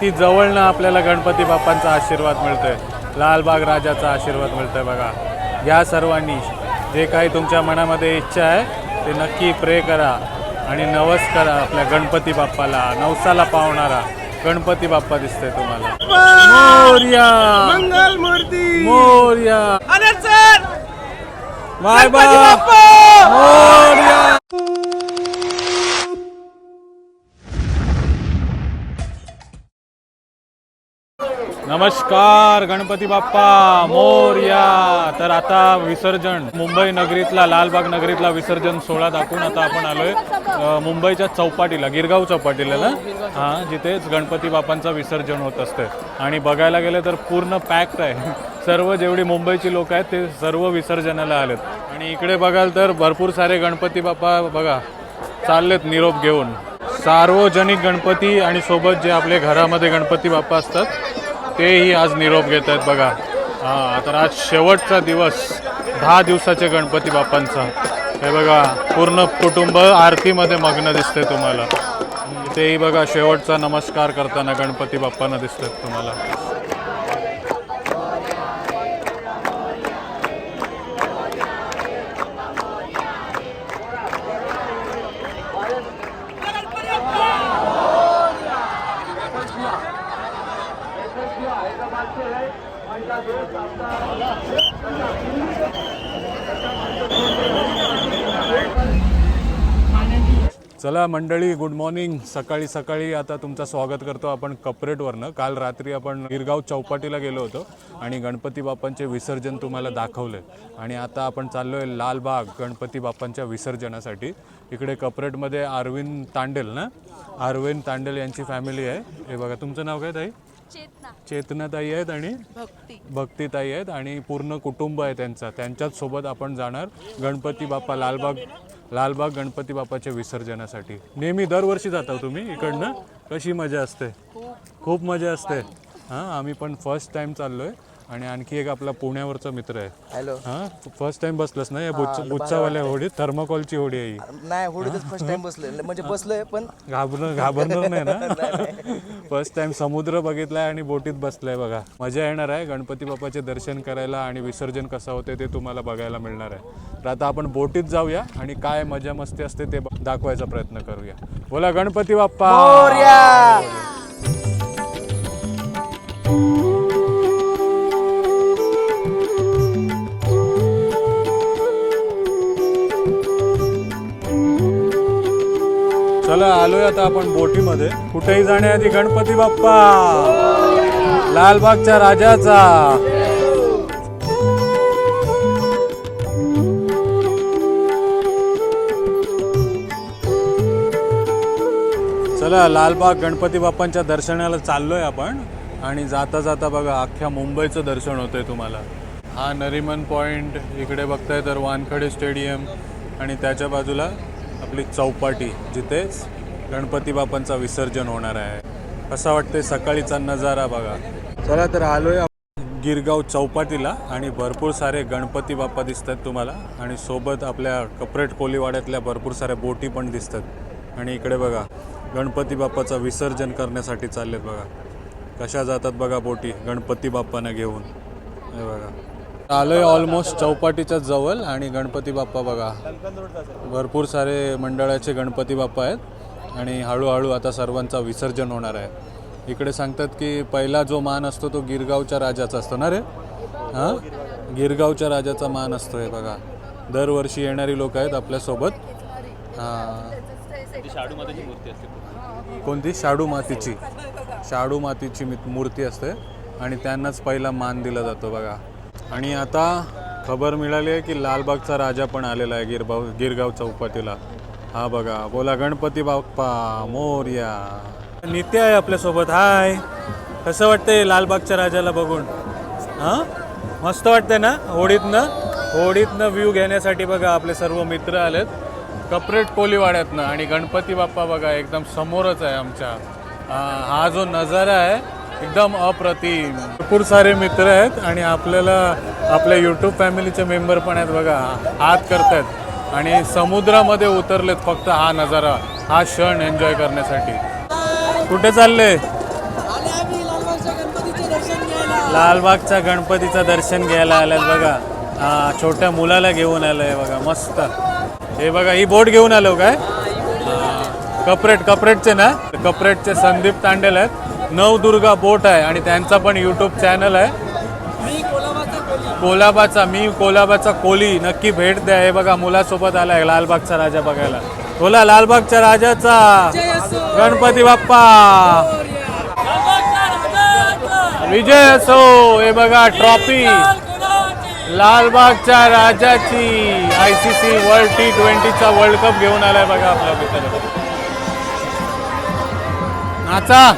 किती जवळनं आपल्याला गणपती बाप्पांचा आशीर्वाद मिळतोय. लालबाग राजाचा आशीर्वाद मिळतोय बघा. या सर्वांनी जे काही तुमच्या मनामध्ये इच्छा आहे ते नक्की प्रे करा आणि नवस करा आपल्या गणपती बाप्पाला. नवसाला पावणारा गणपती बाप्पा दिसतोय तुम्हाला. मोर्या! मंगल मूर्ती! मोर्या! Bye bye! मोर्या! नमस्कार गणपती बाप्पा मोर्या तर आता विसर्जन मुंबई नगरीतला लालबाग नगरीतला विसर्जन सोहळा दाखवून आता आपण आलोय. अ, मुंबईच्या चौपाटीला गिरगाव चौपाटीला ना? हां जिथेच गणपती बाप्पांचं विसर्जन होत असते आणि बघायला गेलं तर पूर्ण पॅक्ड आहे. सर्व जेवढी मुंबईची लोक आहेत ते सर्व विसर्जनाला आलेत. आणि इकडे बघाल तर भरपूर सारे गणपती बाप्पा बघा चाललेत निरोप घेऊन. सार्वजनिक गणपती आणि सोबत जे आपले घरामध्ये गणपती बाप्पा असतात तेही आज निरोप घेत आहेत बघा. हां तर आज शेवटचा दिवस दहा दिवसाचे गणपती बाप्पांचा. हे बघा पूर्ण कुटुंब आरतीमध्ये मग्न दिसते तुम्हाला. तेही बघा शेवटचा नमस्कार करताना गणपती बाप्पांना दिसतात तुम्हाला. चला मंडळी गुड मॉर्निंग सकाळी सकाळी आता तुमचं स्वागत करतो आपण कपरेटवरनं. काल रात्री आपण गिरगाव चौपाटीला गेलो होतो आणि गणपती बाप्पांचे विसर्जन तुम्हाला दाखवले आणि आता आपण चाललो आहे लालबाग गणपती बाप्पांच्या विसर्जनासाठी. इकडे कपरेटमध्ये अरविंद तांडेल ना? अरविंद तांडेल यांची फॅमिली आहे. हे बघा तुमचं नाव काय ताई? चेतना. चेतनाताई आहेत आणि? भक्ती. भक्तीताई आहेत आणि पूर्ण कुटुंब आहे त्यांचा. त्यांच्याच सोबत आपण जाणार. गणपती बाप्पा लालबाग लालबाग गणपती बाप्पाच्या विसर्जनासाठी. नेहमी दरवर्षी जाता तुम्ही इकडनं? कशी मजा असते? खूप. मजा असते. हां आम्ही पण फर्स्ट टाइम चाललोय. आणि आणखी एक आपला पुण्यावरचा मित्र आहे. हॅलो. हां? फर्स्ट टाइम बसलंस ना या बुच्चा बुच्चावाल्या होडीत? थर्माकोलची होडी आहे ही. नाही होडीतच फर्स्ट टाइम बसलोय. म्हणजे बसलोय पण घाबरणार घाबरणार नाही ना? फर्स्ट टाइम समुद्र बघितलाय आणि बोटीत बसलाय बघा. मजा येणार आहे गणपती बाप्पाचे दर्शन करायला आणि विसर्जन कसं होते ते तुम्हाला बघायला मिळणार आहे. तर आता आपण बोटीत जाऊया आणि काय मजा मस्ती असते ते ब- दाखवायचा प्रयत्न करूया. बोला गणपती बाप्पा! चला आलोय आता आपण बोटीमध्ये. कुठेही जाण्याआधी गणपती बाप्पा. लालबागच्या राजाचा. चला लालबाग गणपती बाप्पांच्या दर्शनाला चाललोय आपण. आणि जाता जाता बघा अख्ख्या मुंबईचं दर्शन होतंय तुम्हाला. हा नरिमन पॉइंट इकडे बघताय तर वानखडे स्टेडियम. आणि त्याच्या बाजूला आपली चौपाटी जिथेच गणपती बाप्पांचा विसर्जन होणार आहे. कसा वाटते सकाळीचा नजारा बघा. चला तर आलोय गिरगाव चौपाटीला आणि भरपूर सारे गणपती बाप्पा दिसतात तुम्हाला. आणि सोबत आपल्या कपरेट कोलीवाड्यातल्या भरपूर साऱ्या बोटी पण दिसतात. आणि इकडे बघा गणपती बाप्पाचं विसर्जन करण्यासाठी चाललेत बघा. कशा जातात बघा बोटी गणपती बाप्पांना घेऊन. हे बघा. आलोय ऑलमोस्ट चौपाटीच्या जवळ आणि गणपती बाप्पा बघा. भरपूर सारे मंडळाचे गणपती बाप्पा आहेत आणि हळूहळू आता सर्वांचा विसर्जन होणार आहे. इकडे सांगतात की पहिला जो मान असतो तो गिरगावच्या राजाचा असतो ना रे? हां? गिरगावच्या राजाचा मान असतो हे बघा. दरवर्षी येणारी लोक आहेत आपल्यासोबत. हां. कोणती? शाडू मातीची. शाडू मातीची मी- मूर्ती असते आणि त्यांनाच पहिला मान दिला जातो बघा. आणि आता खबर मिळाली आहे की लालबागचा राजा पण आलेला आहे गिरबाव गिरगाव चौपाटीला. हा बघा बोला गणपती बाप्पा मोर्या. नित्य आहे आपल्यासोबत. हाय. कसं वाटतंय लालबागच्या राजाला बघून? हां? मस्त वाटतंय ना? होडीतनं? होडीतनं व्ह्यू घेण्यासाठी बघा आपले सर्व मित्र आलेत. कपरेट कोलीवाड्यातनं. आणि गणपती बाप्पा बघा एकदम समोरच आहे आमच्या. हा जो नजारा आहे एकदम अप्रतिम. भरपूर सारे मित्र आहेत आणि आपल्याला आपल्या यूट्यूब फॅमिलीचे मेंबर पण आहेत बघा हात करतायत. आणि समुद्रामध्ये उतरलेत फक्त हा नजारा हा क्षण एन्जॉय करण्यासाठी. कुठे चालले? लालबागच्या गणपतीचं दर्शन घ्यायला आल्यात बघा. हा छोट्या मुलाला घेऊन आलंय बघा मस्त. हे बघा ही बोट घेऊन आलो काय? कपरेट कपरेटचे ना? कपरेटचे संदीप तांडेल आहेत. नवदुर्गा बोट आहे आणि त्यांचा पण यूट्यूब चॅनल आहे. कोलाबाचा मी कोलाबाचा कोली नक्की भेट द्या. हे बघा मुलासोबत आलाय लालबागचा राजा बघायला. बोला लालबागच्या राजाचा. गणपती बाप्पा. विजय असो हे बघा ट्रॉफी लालबागच्या राजाची I C C world T ट्वेंटीचा world cup घेऊन आलाय बघा आपल्या मित्र नाचा.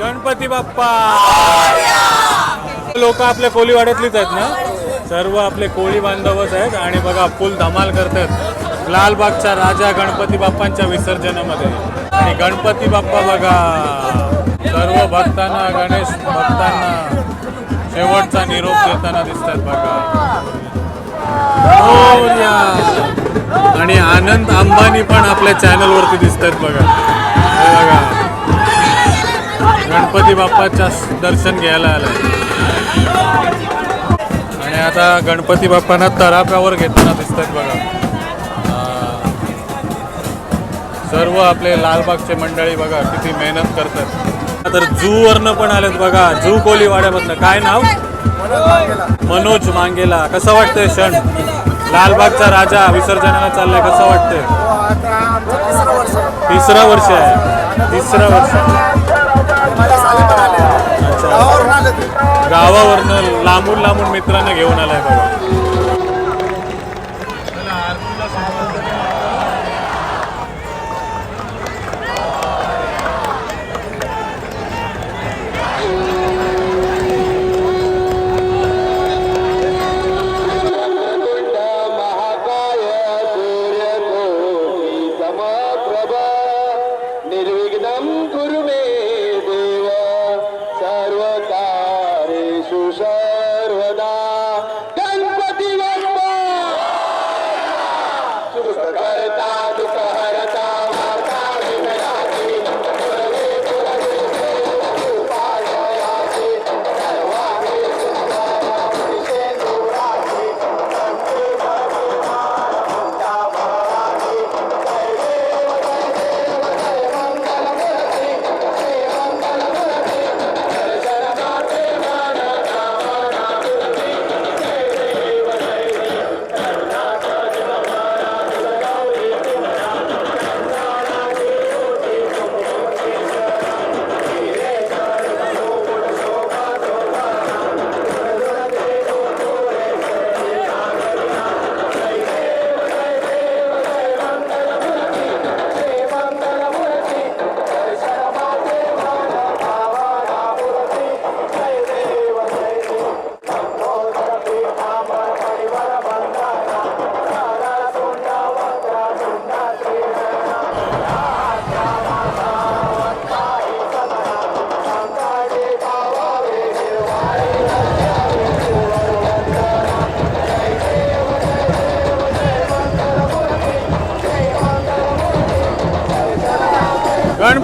गणपती बाप्पा. लोक आपल्या कोळीवाड्यातलीच आहेत ना? सर्व आपले कोळी बांधवच आहेत आणि बघा फुल धमाल करतात. लालबागच्या राजा गणपती बाप्पांच्या विसर्जनामध्ये. आणि गणपती बाप्पा बघा. सर्व भक्तांना गणेश भक्तांना शेवटचा निरोप देताना दिसतात बघा. हो, मोरया. आणि आनंद अंबानी पण आपल्या चॅनलवरती दिसत आहेत बघा बघा. गणपती बाप्पाच्या दर्शन घ्यायला आलं आणि आता गणपती बाप्पांना तराप्यावर घेताना दिसत आहेत बघा सर्व आपले लालबागचे मंडळी बघा किती मेहनत करतात. तर जू वरनं पण आलेत बघा जू कोलीवाड्यामधनं काय नाव? मनोज मांगेला. कसं वाटतंय क्षण? लालबागचा राजा विसर्जनाला चाललाय कसं वाटतंय? तिसरा वर्ष. आहे. तिसरा वर्ष. अच्छा. गावावरनं लांबून लांबून मित्रांना घेऊन आलाय बघा निर्विघ्नं कुरु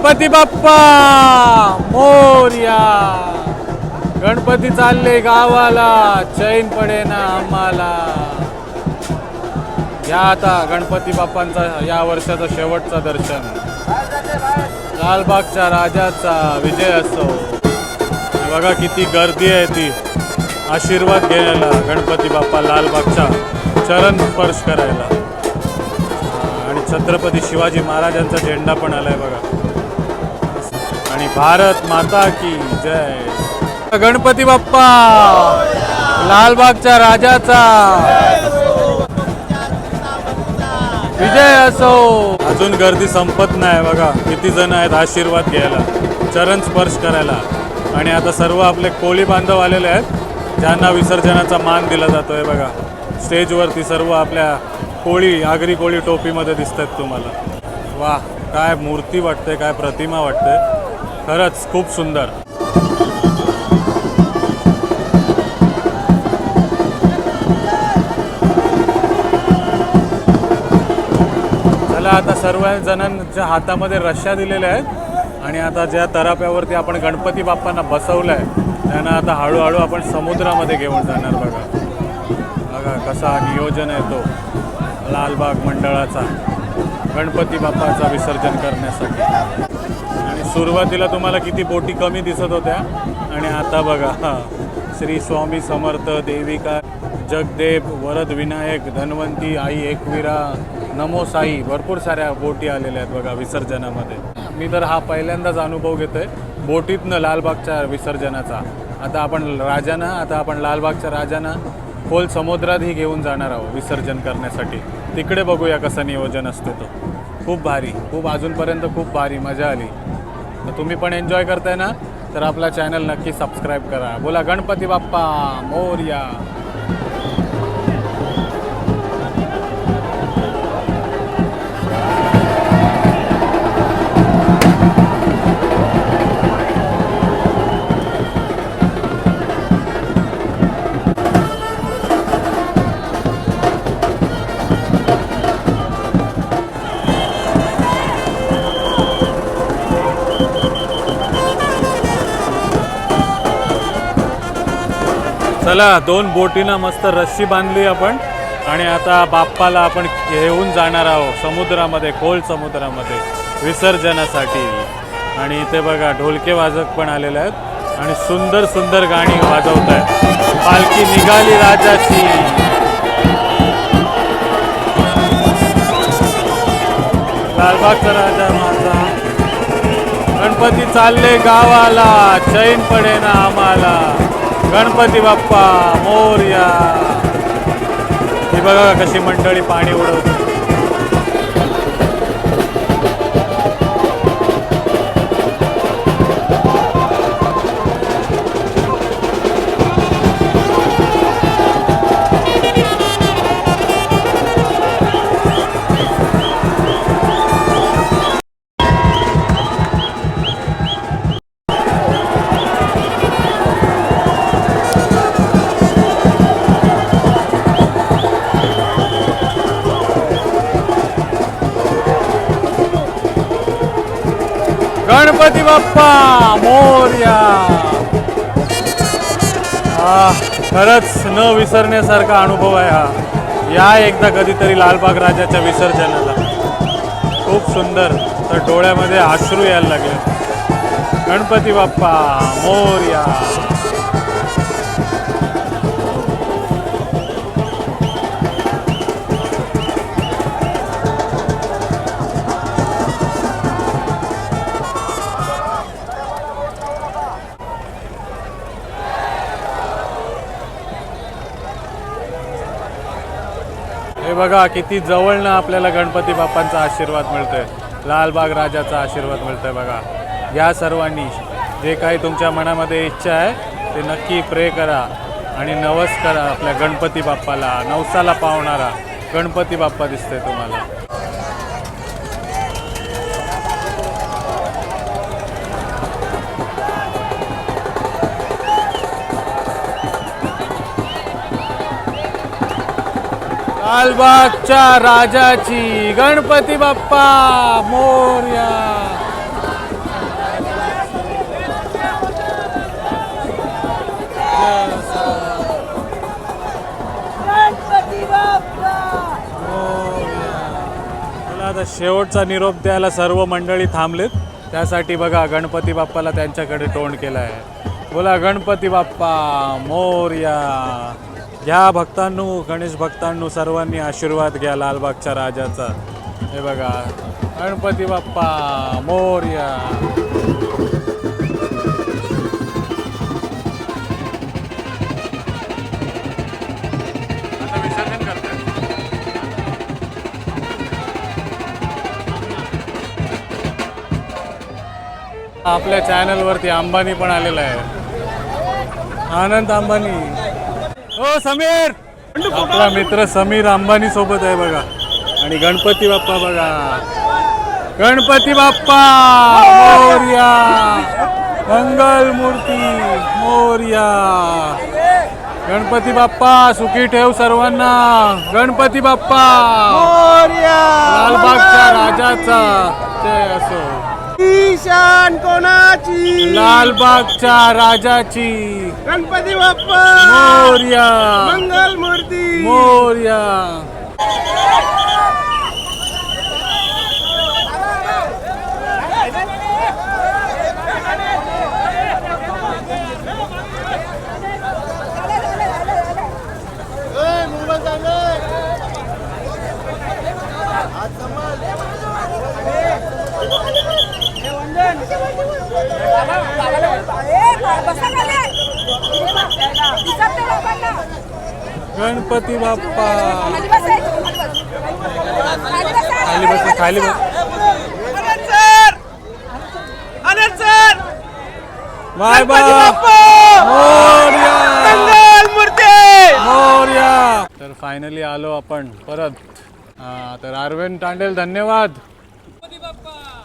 गणपती बाप्पा! मोर्या! गणपती चालले गावाला चैन पडे ना आम्हाला. या आता गणपती बाप्पांचा या वर्षाचं शेवटचं दर्शन. लालबागच्या राजाचा विजय असो. बघा किती गर्दी आहे ती. आशीर्वाद घ्यायला गणपती बाप्पा लालबागचा चरण स्पर्श करायला. आणि छत्रपती शिवाजी महाराजांचा झेंडा पण आलाय बघा. भारत माता की जय. गणपती बाप्पा लालबागच्या राजाचा. विजय असो. अजून गर्दी संपत नाही बघा. किती जण आहेत आशीर्वाद घ्यायला चरण स्पर्श करायला. आणि आता सर्व आपले कोळी बांधव आलेले आहेत ज्यांना विसर्जनाचा मान दिला जातोय बघा. स्टेजवरती सर्व आपल्या कोळी आगरी कोळी टोपीमध्ये दिसत आहेत तुम्हाला. वा काय मूर्ती वाटते काय प्रतिमा वाटते. खरंच खूप सुंदर. चला आता सर्व जणांच्या हातामध्ये रश्या दिलेल्या आहेत आणि आता ज्या तराप्यावरती आपण गणपती बाप्पांना बसवलं आहे त्यांना आता हळूहळू आपण समुद्रामध्ये घेऊन जाणार बघा. बघा कसा नियोजन आहे तो. लालबाग मंडळाचा गणपती बाप्पाचा विसर्जन करण्यासाठी. सुरुवातीला तुम्हाला किती बोटी कमी दिसत होत्या. आणि आता बघा श्री स्वामी समर्थ देविका जगदेव वरद विनायक धन्वंती आई एकविरा नमो साई भरपूर साऱ्या बोटी आलेल्या आहेत बघा विसर्जनामध्ये. मी तर हा पहिल्यांदाच अनुभव घेतोय. बोटीतनं लालबागच्या विसर्जनाचा. आता आपण राजांना आता आपण लालबागच्या राजांना खोल समुद्रातही घेऊन जाणार आहोत विसर्जन करण्यासाठी. तिकडे बघूया कसं नियोजन असतं तो. खूप भारी. खूप अजूनपर्यंत खूप भारी मजा आली. तर तुम्ही पण एन्जॉय करताय ना? तर आपला चॅनल नक्की सबस्क्राईब करा. बोला गणपती बाप्पा मोर्या. चला दोन बोटीनं मस्त रस्सी बांधली आपण. आणि आता बाप्पाला आपण घेऊन जाणार आहोत समुद्रामध्ये खोल समुद्रामध्ये विसर्जनासाठी. आणि इथे बघा ढोलके वाजक पण आलेले आहेत. आणि सुंदर सुंदर गाणी वाजवत आहेत. पालखी निघाली राजाची. लालबागचा राजा माझा. गणपती चालले गावाला चैन पडेना आम्हाला. गणपती बाप्पा मोर्या. ही बघा कशी मंडळी पाणी उडवते गणपती बाप्पा मोरया हा खरंच न विसरण्यासारखा अनुभव आहे हा. या एकदा कधीतरी लालबाग राजाच्या विसर्जनाला. खूप सुंदर. तर डोळ्यामध्ये अश्रू यायला लागले. गणपती बाप्पा मोर्या. बघा किती जवळनं आपल्याला गणपती बाप्पांचा आशीर्वाद मिळतोय. लालबाग राजाचा आशीर्वाद मिळतोय बघा. या सर्वांनी जे काही तुमच्या मनामध्ये इच्छा आहे ते नक्की प्रे करा आणि नवस करा आपल्या गणपती बाप्पाला नवसाला पावणारा गणपती बाप्पा दिसतोय तुम्हाला. लालबागच्या राजाची गणपती बाप्पा मोर्या. मला आता शेवटचा निरोप द्यायला सर्व मंडळी थांबलेत. त्यासाठी बघा गणपती बाप्पाला त्यांच्याकडे तोंड केलं आहे बोला गणपती बाप्पा मोर्या. ह्या भक्तांनो गणेश भक्तांनो सर्वांनी आशीर्वाद घ्या लालबागच्या राजाचा. हे बघा गणपती बाप्पा मोर्या. आपल्या चॅनलवरती अंबानी पण आलेला आहे. आनंद अंबानी. हो समीर! आपला मित्र समीर अंबानी सोबत आहे बघा. आणि गणपती बाप्पा बघा. गणपती बाप्पा मोर्या. मंगल मूर्ती मोर्या. गणपती बाप्पा सुखी ठेव सर्वांना. गणपती बाप्पा. लालबागच्या राजाचा. ते असो. ईशान कोणाची? लालबागच्या राजाची. गणपती बाप्पा. मोर्या. मंगल मूर्ती. मोर्या. गणपती बाप्पा. खाली बस खाली बाय गणपती बाय. बाप्पा! मोर्या. मंगल मूर्ती! मोर्या. तर फायनली आलो आपण परत. हा तर अरविंद तांडेल धन्यवाद.